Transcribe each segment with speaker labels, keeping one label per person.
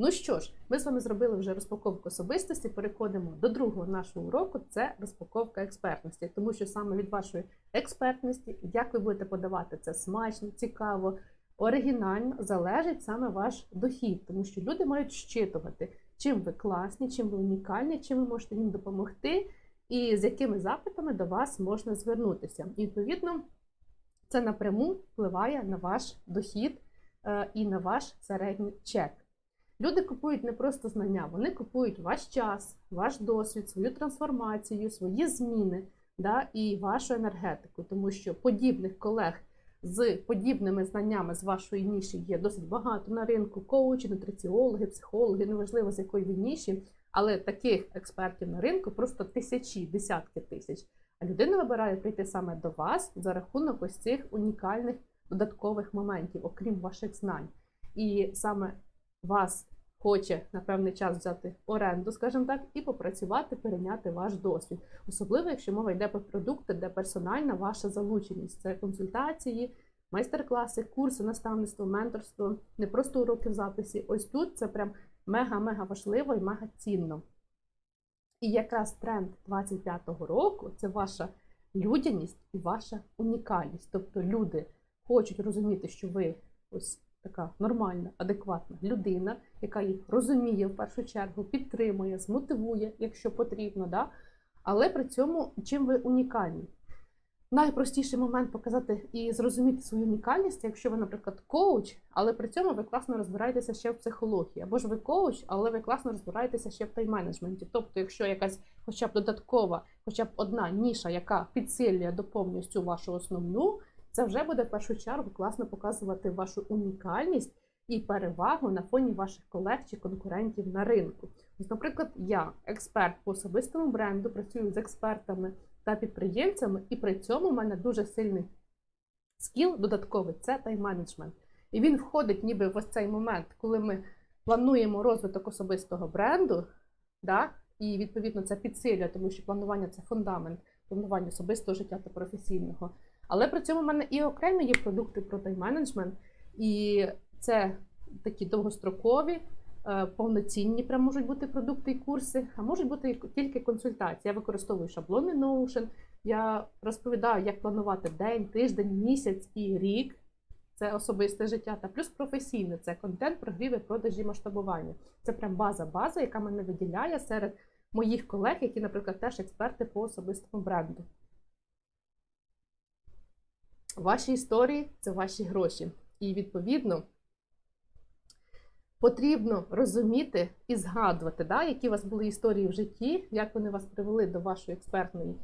Speaker 1: Ну що ж, ми з вами зробили вже розпаковку особистості. Переходимо до другого нашого уроку. Це розпаковка експертності, тому що саме від вашої експертності, як ви будете подавати це смачно, цікаво, оригінально, залежить саме ваш дохід, тому що люди мають щитувати, чим ви класні, чим ви унікальні, чим ви можете їм допомогти, і з якими запитами до вас можна звернутися. І відповідно це напряму впливає на ваш дохід е, і на ваш середній чек. Люди купують не просто знання, вони купують ваш час, ваш досвід, свою трансформацію, свої зміни да, і вашу енергетику, тому що подібних колег з подібними знаннями з вашої ніші є досить багато на ринку. Коучі, нутриціологи, психологи, неважливо з якої ви ніші, але таких експертів на ринку просто тисячі, десятки тисяч. А людина вибирає прийти саме до вас за рахунок ось цих унікальних додаткових моментів, окрім ваших знань. І саме вас хоче на певний час взяти оренду, скажімо так, і попрацювати, перейняти ваш досвід. Особливо, якщо мова йде про продукти, де персональна ваша залученість. Це консультації, майстер-класи, курси, наставництво, менторство, не просто уроки в записі. Ось тут це прям мега-мега важливо і мега цінно. І якраз тренд 25-го року це ваша людяність і ваша унікальність. Тобто люди хочуть розуміти, що ви ось така нормальна, адекватна людина, яка їх розуміє в першу чергу, підтримує, змотивує, якщо потрібно, да? але при цьому чим ви унікальні. Найпростіший момент показати і зрозуміти свою унікальність, якщо ви, наприклад, коуч, але при цьому ви класно розбираєтеся ще в психології, або ж ви коуч, але ви класно розбираєтеся ще в тайм-менеджменті. Тобто, якщо якась хоча б додаткова, хоча б одна ніша, яка підсилює, доповнює цю вашу основну, це вже буде в першу чергу класно показувати вашу унікальність і перевагу на фоні ваших колег чи конкурентів на ринку. Наприклад, я експерт по особистому бренду, працюю з експертами та підприємцями, і при цьому в мене дуже сильний скіл додатковий це тайм-менеджмент. І він входить ніби в ось цей момент, коли ми плануємо розвиток особистого бренду, да? і відповідно це підсилює, тому що планування це фундамент планування особистого життя та професійного. Але при цьому в мене і окремі є продукти про тайм-менеджмент, і це такі довгострокові, е, повноцінні прям можуть бути продукти і курси, а можуть бути тільки консультації. Я використовую шаблони Notion, я розповідаю, як планувати день, тиждень, місяць і рік. Це особисте життя, та плюс професійне це контент, прогріви, продажі, масштабування. Це прям база-база, яка мене виділяє серед моїх колег, які, наприклад, теж експерти по особистому бренду. Ваші історії це ваші гроші. І відповідно потрібно розуміти і згадувати, да, які у вас були історії в житті, як вони вас привели до вашої експертної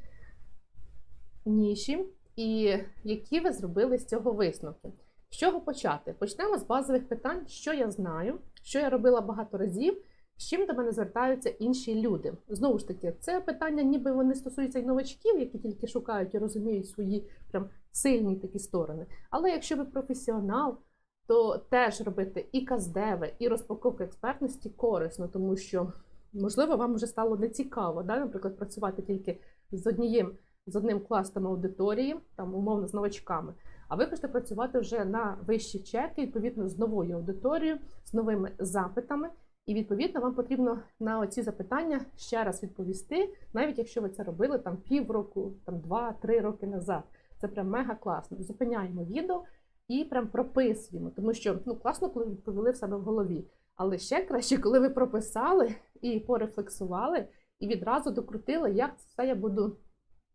Speaker 1: ніші, і які ви зробили з цього висновки. З чого почати? Почнемо з базових питань, що я знаю, що я робила багато разів. З чим до мене звертаються інші люди? Знову ж таки, це питання, ніби вони стосуються і новачків, які тільки шукають і розуміють свої прям сильні такі сторони. Але якщо ви професіонал, то теж робити і каздеви, і розпаковку експертності корисно, тому що, можливо, вам вже стало нецікаво, да? наприклад, працювати тільки з однією з одним класом аудиторії, там умовно з новачками. А ви хочете працювати вже на вищі чеки, відповідно з новою аудиторією, з новими запитами. І відповідно вам потрібно на оці запитання ще раз відповісти, навіть якщо ви це робили там півроку, там два-три роки назад. Це прям мега класно. Зупиняємо відео і прям прописуємо, тому що ну класно, коли відповіли в себе в голові. Але ще краще, коли ви прописали і порефлексували, і відразу докрутили, як це все я буду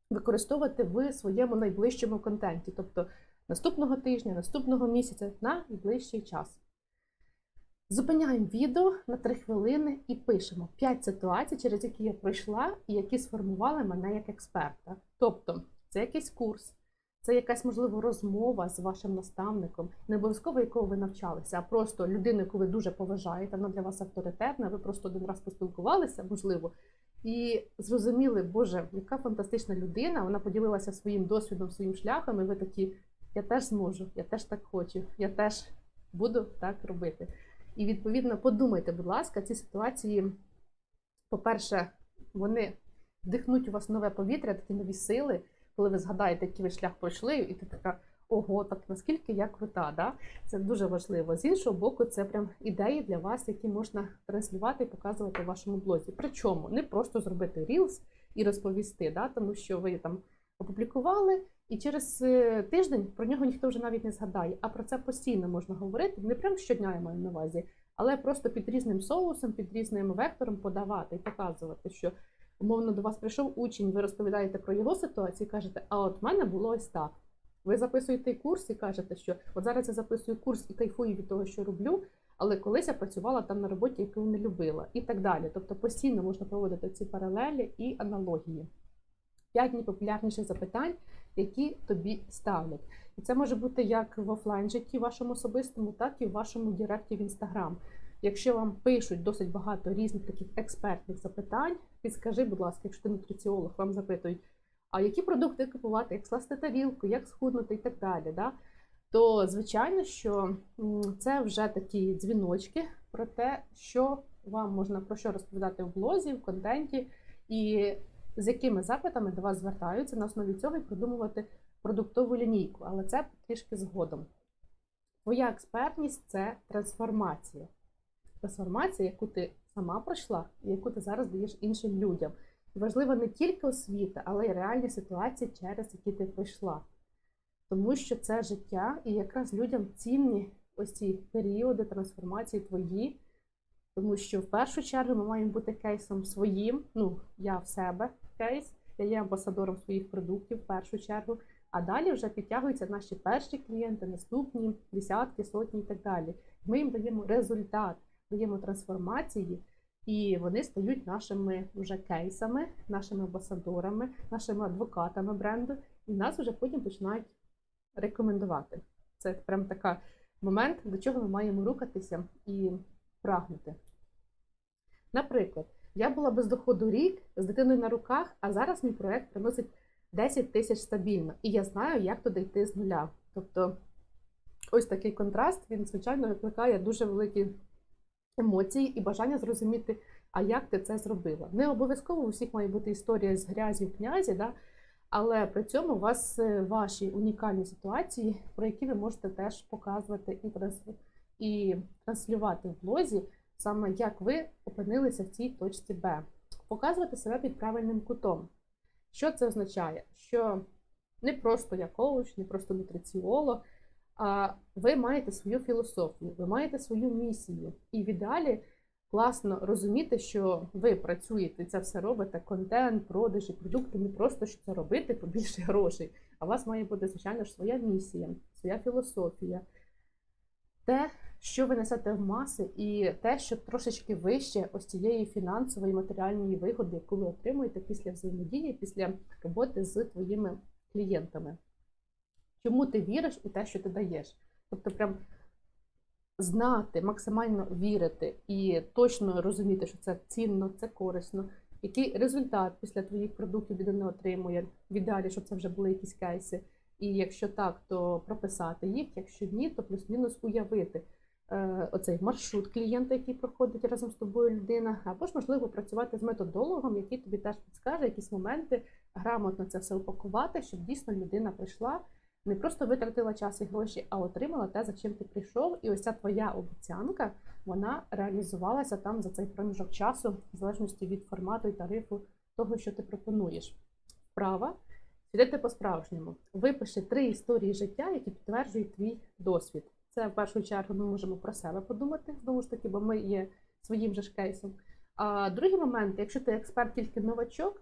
Speaker 1: використовувати в своєму найближчому контенті, тобто наступного тижня, наступного місяця на найближчий час. Зупиняємо відео на 3 хвилини і пишемо 5 ситуацій, через які я пройшла і які сформували мене як експерта. Тобто, це якийсь курс, це якась, можливо, розмова з вашим наставником, не обов'язково якого ви навчалися, а просто людину, яку ви дуже поважаєте, вона для вас авторитетна, ви просто один раз поспілкувалися, можливо, і зрозуміли, Боже, яка фантастична людина, вона поділилася своїм досвідом, своїм шляхом, і ви такі, я теж зможу, я теж так хочу, я теж буду так робити. І відповідно подумайте, будь ласка, ці ситуації, по-перше, вони вдихнуть у вас нове повітря, такі нові сили, коли ви згадаєте, який ви шлях пройшли, і ти така: ого, так наскільки я крута, да? Це дуже важливо. З іншого боку, це прям ідеї для вас, які можна транслювати і показувати в вашому блозі. Причому не просто зробити рілс і розповісти, да? тому що ви там опублікували, і через е, тиждень про нього ніхто вже навіть не згадає. А про це постійно можна говорити. Не прям щодня я маю на увазі, але просто під різним соусом, під різним вектором подавати і показувати, що умовно до вас прийшов учень, ви розповідаєте про його ситуацію, і кажете, а от в мене було ось так. Ви записуєте курс і кажете, що от зараз я записую курс і кайфую від того, що роблю, але колись я працювала там на роботі, яку не любила, і так далі. Тобто постійно можна проводити ці паралелі і аналогії. П'ять найпопулярніших запитань, які тобі ставлять. І це може бути як в офлайн житті вашому особистому, так і в вашому директі в інстаграм. Якщо вам пишуть досить багато різних таких експертних запитань, підскажи, будь ласка, якщо ти нутриціолог, вам запитують, а які продукти купувати, як скласти тарілку, як схуднути і так далі. Да? То, звичайно, що це вже такі дзвіночки про те, що вам можна про що розповідати в блозі, в контенті, і з якими запитами до вас звертаються на основі цього і придумувати продуктову лінійку, але це трішки згодом. Твоя експертність це трансформація. Трансформація, яку ти сама пройшла, і яку ти зараз даєш іншим людям. І важлива не тільки освіта, але й реальні ситуації, через які ти пройшла. Тому що це життя, і якраз людям цінні ось ці періоди трансформації твої. Тому що в першу чергу ми маємо бути кейсом своїм. Ну, я в себе кейс, я є амбасадором своїх продуктів в першу чергу. А далі вже підтягуються наші перші клієнти, наступні десятки, сотні і так далі. Ми їм даємо результат, даємо трансформації, і вони стають нашими вже кейсами, нашими амбасадорами, нашими адвокатами бренду, і нас вже потім починають рекомендувати. Це прям така момент, до чого ми маємо рухатися і прагнути. Наприклад, я була без доходу рік з дитиною на руках, а зараз мій проект приносить 10 тисяч стабільно. І я знаю, як туди йти з нуля. Тобто, ось такий контраст, він, звичайно, викликає дуже великі емоції і бажання зрозуміти, а як ти це зробила. Не обов'язково у всіх має бути історія з грязі в князі, да? але при цьому у вас е, ваші унікальні ситуації, про які ви можете теж показувати і транслювати в блозі, саме як ви опинилися в цій точці Б. Показувати себе під правильним кутом. Що це означає? Що не просто я коуч, не просто нутриціолог, а ви маєте свою філософію, ви маєте свою місію. І в ідеалі класно розуміти, що ви працюєте, це все робите, контент, продажі, продукти, не просто щоб це робити побільше грошей. А у вас має бути, звичайно ж, своя місія, своя філософія. Те, що ви несете в маси, і те, що трошечки вище ось цієї фінансової матеріальної вигоди, яку ви отримуєте після взаємодії, після роботи з твоїми клієнтами. Чому ти віриш у те, що ти даєш? Тобто, прям знати, максимально вірити і точно розуміти, що це цінно, це корисно. Який результат після твоїх продуктів людина отримує? В ідеалі, щоб це вже були якісь кейси. І якщо так, то прописати їх, якщо ні, то плюс-мінус уявити. Е, оцей маршрут клієнта, який проходить разом з тобою людина, або ж можливо працювати з методологом, який тобі теж підскаже якісь моменти, грамотно це все упакувати, щоб дійсно людина прийшла, не просто витратила час і гроші, а отримала те, за чим ти прийшов. І ось ця твоя обіцянка вона реалізувалася там за цей проміжок часу, в залежності від формату і тарифу того, що ти пропонуєш. Вправа. Сідайте по-справжньому. Випиши три історії життя, які підтверджують твій досвід. Це в першу чергу ми можемо про себе подумати, знову ж таки, бо ми є своїм же ж кейсом. А другий момент, якщо ти експерт тільки новачок,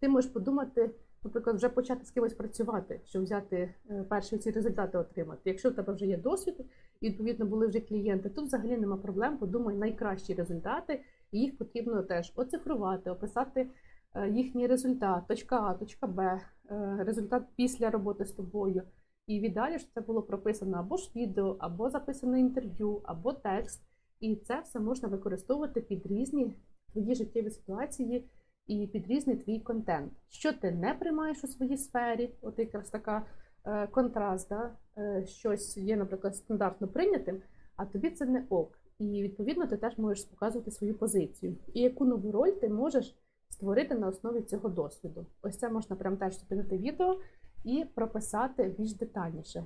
Speaker 1: ти можеш подумати, наприклад, вже почати з кимось працювати, щоб взяти е, перші ці результати отримати. Якщо в тебе вже є досвід, і відповідно були вже клієнти, тут взагалі нема проблем. Подумай найкращі результати, і їх потрібно теж оцифрувати, описати е, їхній результат, точка А, точка Б, е, результат після роботи з тобою. І віддалі що це було прописано або ж відео, або записане інтерв'ю, або текст. І це все можна використовувати під різні твої життєві ситуації і під різний твій контент. Що ти не приймаєш у своїй сфері, от якраз така е, контраст, да? е, щось є, наприклад, стандартно прийнятим, а тобі це не ок. І відповідно ти теж можеш показувати свою позицію. І яку нову роль ти можеш створити на основі цього досвіду. Ось це можна прям теж зупинити відео і прописати більш детальніше.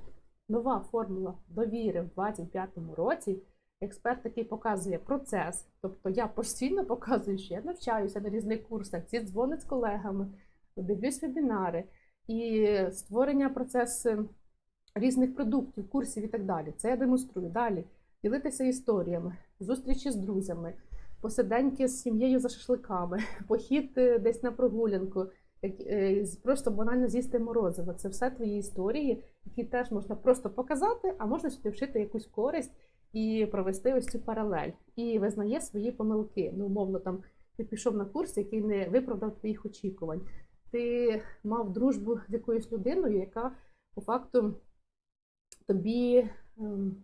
Speaker 1: Нова формула довіри в 2025 році. Експерт такий показує процес, тобто я постійно показую, що я навчаюся на різних курсах, ці дзвонить з колегами, дивлюсь вебінари і створення процесу різних продуктів, курсів і так далі. Це я демонструю. Далі ділитися історіями, зустрічі з друзями, посиденьки з сім'єю за шашликами, похід е, десь на прогулянку, е, просто банально з'їсти морозиво. Це все твої історії, які теж можна просто показати, а можна сюди вшити якусь користь і провести ось цю паралель. І визнає свої помилки. Ну, умовно, там ти пішов на курс, який не виправдав твоїх очікувань. Ти мав дружбу з якоюсь людиною, яка по факту тобі ем,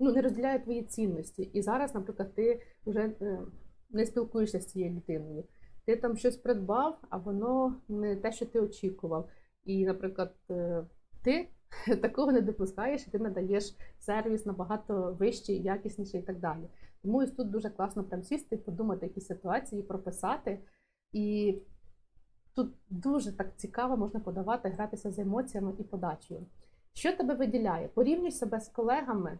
Speaker 1: ну, не розділяє твої цінності. І зараз, наприклад, ти вже е, не спілкуєшся з цією людиною. Ти там щось придбав, а воно не те, що ти очікував. І, наприклад, е, ти такого не допускаєш, і ти надаєш сервіс набагато вищий, якісніший і так далі. Тому ось тут дуже класно прям сісти, подумати, які ситуації прописати. І тут дуже так цікаво можна подавати, гратися з емоціями і подачею. Що тебе виділяє? Порівнюй себе з колегами.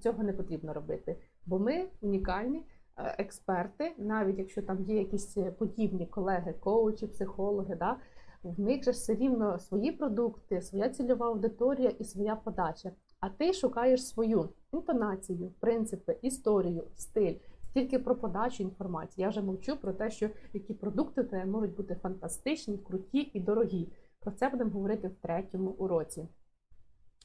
Speaker 1: Цього не потрібно робити, бо ми унікальні е, експерти, навіть якщо там є якісь подібні колеги, коучі, психологи, да, в них же все рівно свої продукти, своя цільова аудиторія і своя подача. А ти шукаєш свою інтонацію, принципи, історію, стиль, тільки про подачу інформації. Я вже мовчу про те, що які продукти тебе можуть бути фантастичні, круті і дорогі. Про це будемо говорити в третьому уроці.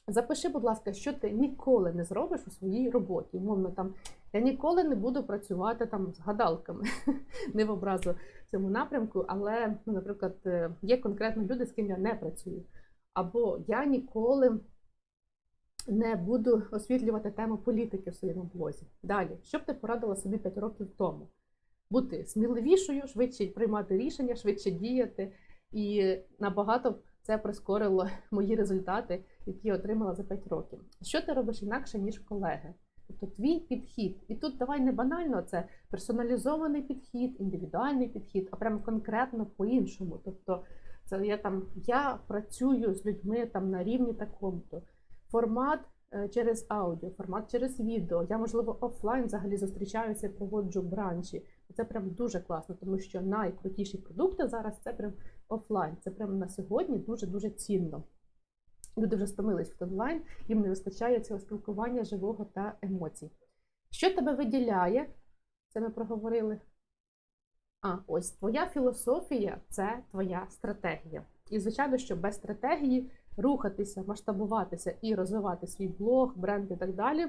Speaker 1: Запиши, будь ласка, що ти ніколи не зробиш у своїй роботі. Умовно, там я ніколи не буду працювати там з гадалками, не в образу цьому напрямку, але, ну, наприклад, е, є конкретно люди, з ким я не працюю. Або я ніколи не буду освітлювати тему політики в своєму блозі. Далі, що б ти порадила собі 5 років тому? Бути сміливішою, швидше приймати рішення, швидше діяти, і набагато це прискорило мої результати, які я отримала за 5 років. Що ти робиш інакше, ніж колеги? Тобто твій підхід. І тут давай не банально, це персоналізований підхід, індивідуальний підхід, а прямо конкретно по-іншому. Тобто, це я там я працюю з людьми там на рівні такому-то. Формат е, через аудіо, формат через відео. Я, можливо, офлайн взагалі зустрічаюся і проводжу бранчі. Це прям дуже класно, тому що найкрутіші продукти зараз це прям офлайн. Це прям на сьогодні дуже-дуже цінно. Люди вже стомились в онлайн, їм не вистачає цього спілкування живого та емоцій. Що тебе виділяє? Це ми проговорили. А, ось твоя філософія це твоя стратегія. І, звичайно, що без стратегії рухатися, масштабуватися і розвивати свій блог, бренд і так далі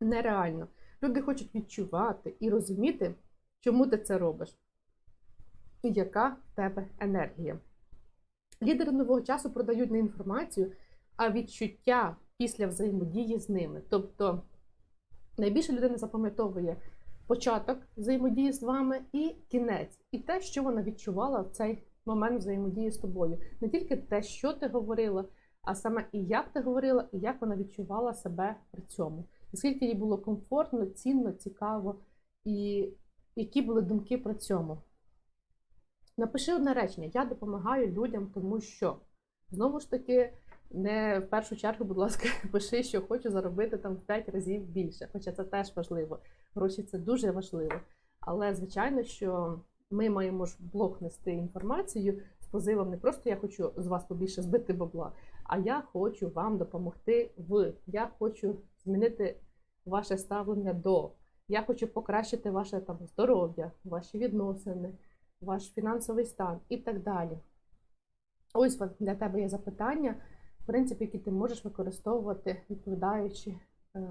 Speaker 1: нереально. Люди хочуть відчувати і розуміти, чому ти це робиш, і яка в тебе енергія. Лідери нового часу продають не інформацію, а відчуття після взаємодії з ними. Тобто найбільше людина запам'ятовує початок взаємодії з вами і кінець, і те, що вона відчувала в цей момент взаємодії з тобою. Не тільки те, що ти говорила, а саме і як ти говорила, і як вона відчувала себе при цьому. Наскільки їй було комфортно, цінно, цікаво, і які були думки при цьому. Напиши одне речення: я допомагаю людям, тому що знову ж таки. Не в першу чергу, будь ласка, пиши, що хочу заробити там в 5 разів більше. Хоча це теж важливо. Гроші це дуже важливо. Але звичайно, що ми маємо ж в блог нести інформацію з позивом не просто я хочу з вас побільше збити бабла, а я хочу вам допомогти в. Я хочу змінити ваше ставлення до. Я хочу покращити ваше там здоров'я, ваші відносини, ваш фінансовий стан і так далі. Ось для тебе є запитання, в принципі, які ти можеш використовувати, відповідаючи, е,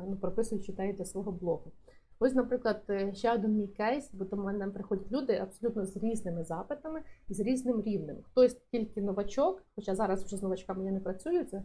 Speaker 1: ну, прописуючи те для свого блогу. Ось, наприклад, е, ще один мій кейс, бо до мене приходять люди абсолютно з різними запитами і з різним рівнем. Хтось тільки новачок, хоча зараз вже з новачками я не працюю, це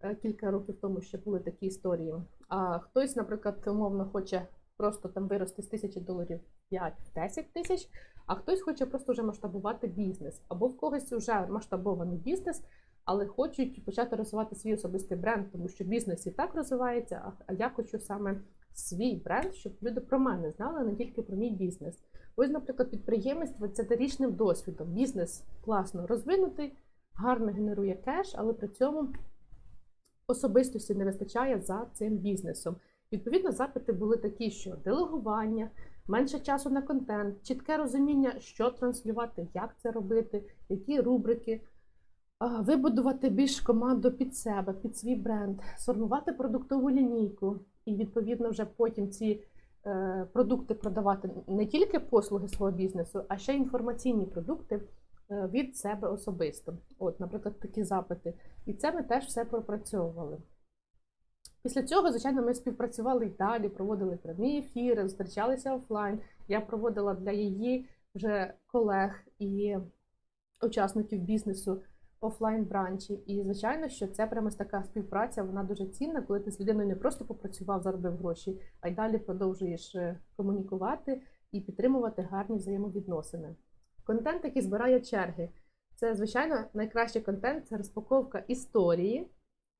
Speaker 1: е, кілька років тому ще були такі історії. А хтось, наприклад, умовно хоче просто там вирости з тисячі доларів 5-10 тисяч, а хтось хоче просто вже масштабувати бізнес. Або в когось вже масштабований бізнес, але хочуть почати розвивати свій особистий бренд, тому що бізнес і так розвивається, а- я хочу саме свій бренд, щоб люди про мене знали, а не тільки про мій бізнес. Ось, наприклад, підприємець 20-річним досвідом. Бізнес класно розвинутий, гарно генерує кеш, але при цьому особистості не вистачає за цим бізнесом. Відповідно, запити були такі, що делегування, менше часу на контент, чітке розуміння, що транслювати, як це робити, які рубрики, вибудувати більш команду під себе, під свій бренд, сформувати продуктову лінійку, і відповідно вже потім ці е, продукти продавати не тільки послуги свого бізнесу, а ще інформаційні продукти е, від себе особисто. От, наприклад, такі запити. І це ми теж все пропрацьовували. Після цього, звичайно, ми співпрацювали і далі, проводили прямі ефіри, зустрічалися офлайн. Я проводила для її вже колег і учасників бізнесу офлайн бранчі. І звичайно, що це прямо така співпраця, вона дуже цінна, коли ти з людиною не просто попрацював, заробив гроші, а й далі продовжуєш е, комунікувати і підтримувати гарні взаємовідносини. Контент, який збирає черги, це звичайно найкращий контент це розпаковка історії,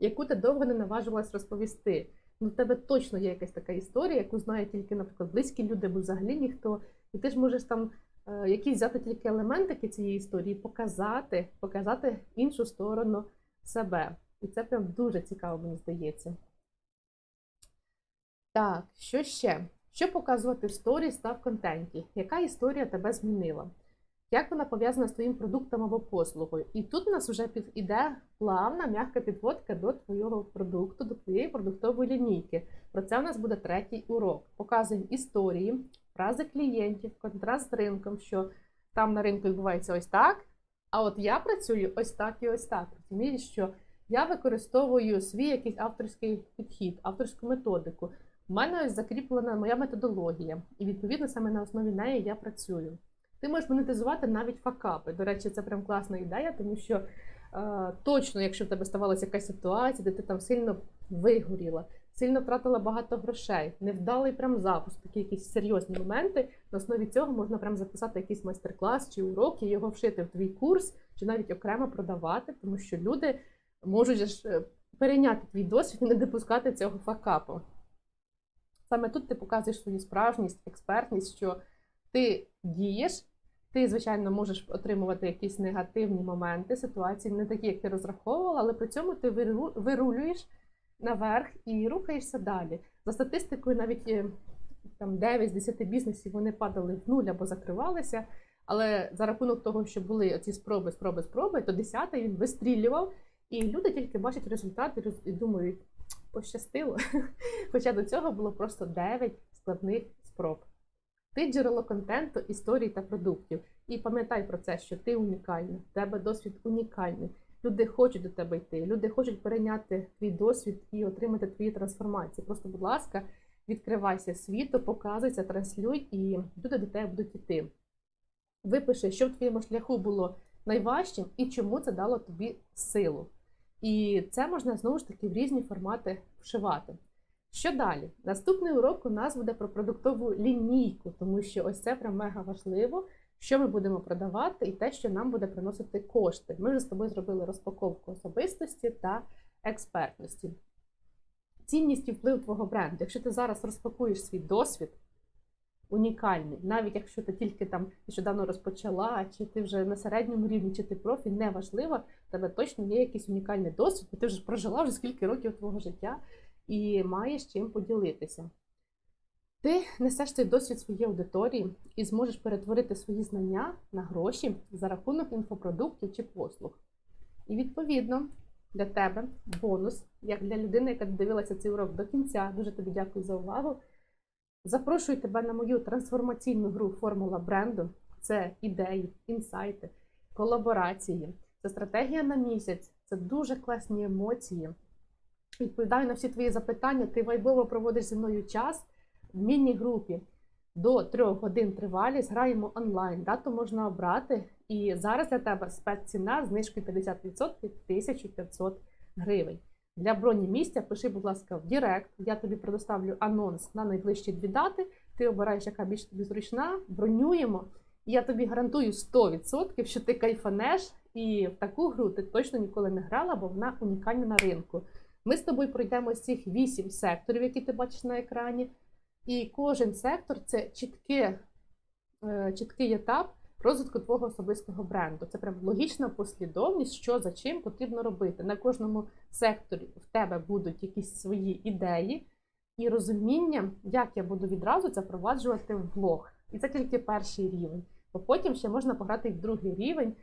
Speaker 1: яку ти довго не наважувалась розповісти. Ну, в тебе точно є якась така історія, яку знають тільки, наприклад, близькі люди, або взагалі ніхто. І ти ж можеш там е, якісь взяти тільки елементики цієї історії, показати, показати іншу сторону себе. І це прям дуже цікаво, мені здається. Так, що ще? Що показувати в сторіс та в контенті? Яка історія тебе змінила? Як вона пов'язана з твоїм продуктом або послугою? І тут у нас вже під іде плавна, м'яка підводка до твого продукту, до твоєї продуктової лінійки. Про це у нас буде третій урок. Показуємо історії, фрази клієнтів, контраст з ринком, що там на ринку відбувається ось так. А от я працюю ось так і ось так. Розумієш, що я використовую свій якийсь авторський підхід, авторську методику. У мене ось закріплена моя методологія, і відповідно саме на основі неї я працюю. Ти можеш монетизувати навіть факапи. До речі, це прям класна ідея, тому що е, точно, якщо в тебе ставалася якась ситуація, де ти там сильно вигоріла, сильно втратила багато грошей, невдалий прям запуск, такі якісь серйозні моменти. На основі цього можна прям записати якийсь майстер-клас чи урок і його вшити в твій курс, чи навіть окремо продавати, тому що люди можуть е, перейняти твій досвід і не допускати цього факапу. Саме тут ти показуєш свою справжність, експертність, що ти дієш, ти, звичайно, можеш отримувати якісь негативні моменти, ситуації, не такі, як ти розраховувала, але при цьому ти виру- вирулюєш наверх і рухаєшся далі. За статистикою, навіть е, там 9 з 10 бізнесів вони падали в нуль або закривалися. Але за рахунок того, що були ці спроби, спроби, спроби, то 10-й він вистрілював, і люди тільки бачать результат і і думають, пощастило. Хоча до цього було просто 9 складних спроб. Ти джерело контенту, історій та продуктів. І пам'ятай про це, що ти унікальна, в тебе досвід унікальний. Люди хочуть до тебе йти, люди хочуть перейняти твій досвід і отримати твої трансформації. Просто, будь ласка, відкривайся світу, показуйся, транслюй, і люди до тебе будуть йти. Випиши, що в твоєму шляху було найважчим і чому це дало тобі силу. І це можна знову ж таки в різні формати вшивати. Що далі? Наступний урок у нас буде про продуктову лінійку, тому що ось це прям мега важливо, що ми будемо продавати, і те, що нам буде приносити кошти. Ми вже з тобою зробили розпаковку особистості та експертності. Цінність і вплив твого бренду. Якщо ти зараз розпакуєш свій досвід, унікальний, навіть якщо ти тільки там нещодавно розпочала, чи ти вже на середньому рівні, чи ти профі, неважливо, в тебе точно є якийсь унікальний досвід, бо ти вже прожила вже скільки років твого життя і маєш чим поділитися. Ти несеш цей досвід своїй аудиторії і зможеш перетворити свої знання на гроші за рахунок інфопродуктів чи послуг. І відповідно для тебе бонус, як для людини, яка дивилася цей урок до кінця. Дуже тобі дякую за увагу. Запрошую тебе на мою трансформаційну гру Формула бренду. Це ідеї, інсайти, колаборації, це стратегія на місяць, це дуже класні емоції. Відповідаю на всі твої запитання. Ти вайбово проводиш зі мною час в міні-групі до 3 годин тривалість. Граємо онлайн. Дату можна обрати. І зараз для тебе спецціна знижкою 50% 1500 гривень. Для броні місця пиши, будь ласка, в Директ. Я тобі предоставлю анонс на найближчі дві дати. Ти обираєш, яка більш тобі зручна, бронюємо. І я тобі гарантую 100%, що ти кайфанеш, і в таку гру ти точно ніколи не грала, бо вона унікальна на ринку. Ми з тобою пройдемо з цих 8 секторів, які ти бачиш на екрані. І кожен сектор це чітке, е, чіткий етап розвитку твого особистого бренду. Це прям логічна послідовність, що за чим потрібно робити. На кожному секторі в тебе будуть якісь свої ідеї і розуміння, як я буду відразу це впроваджувати в блог. І це тільки перший рівень. Бо потім ще можна пограти в другий рівень,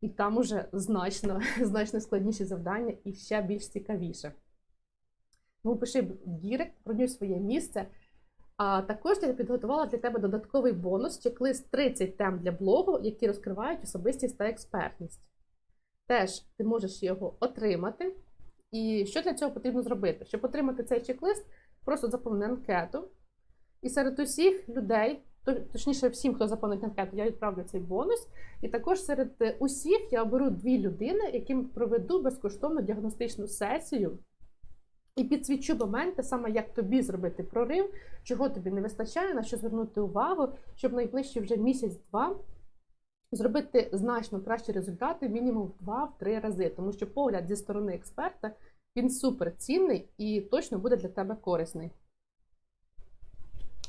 Speaker 1: і там уже значно, значно складніші завдання і ще більш цікавіше. Тому пиши в Дірект, бронюй своє місце. А також я підготувала для тебе додатковий бонус, чек-лист 30 тем для блогу, які розкривають особистість та експертність. Теж ти можеш його отримати. І що для цього потрібно зробити? Щоб отримати цей чек-лист, просто заповни анкету. І серед усіх людей, точніше, всім, хто заповнить анкету, я відправлю цей бонус. І також серед е, усіх я оберу дві людини, яким проведу безкоштовну діагностичну сесію. І підсвічу моменти, саме як тобі зробити прорив, чого тобі не вистачає, на що звернути увагу, щоб найближчі вже місяць-два зробити значно кращі результати, мінімум в 2-3 рази. Тому що погляд зі сторони експерта він супер цінний і точно буде для тебе корисний.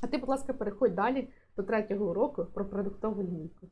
Speaker 1: А ти, будь ласка, переходь далі до третього уроку про продуктову лінійку.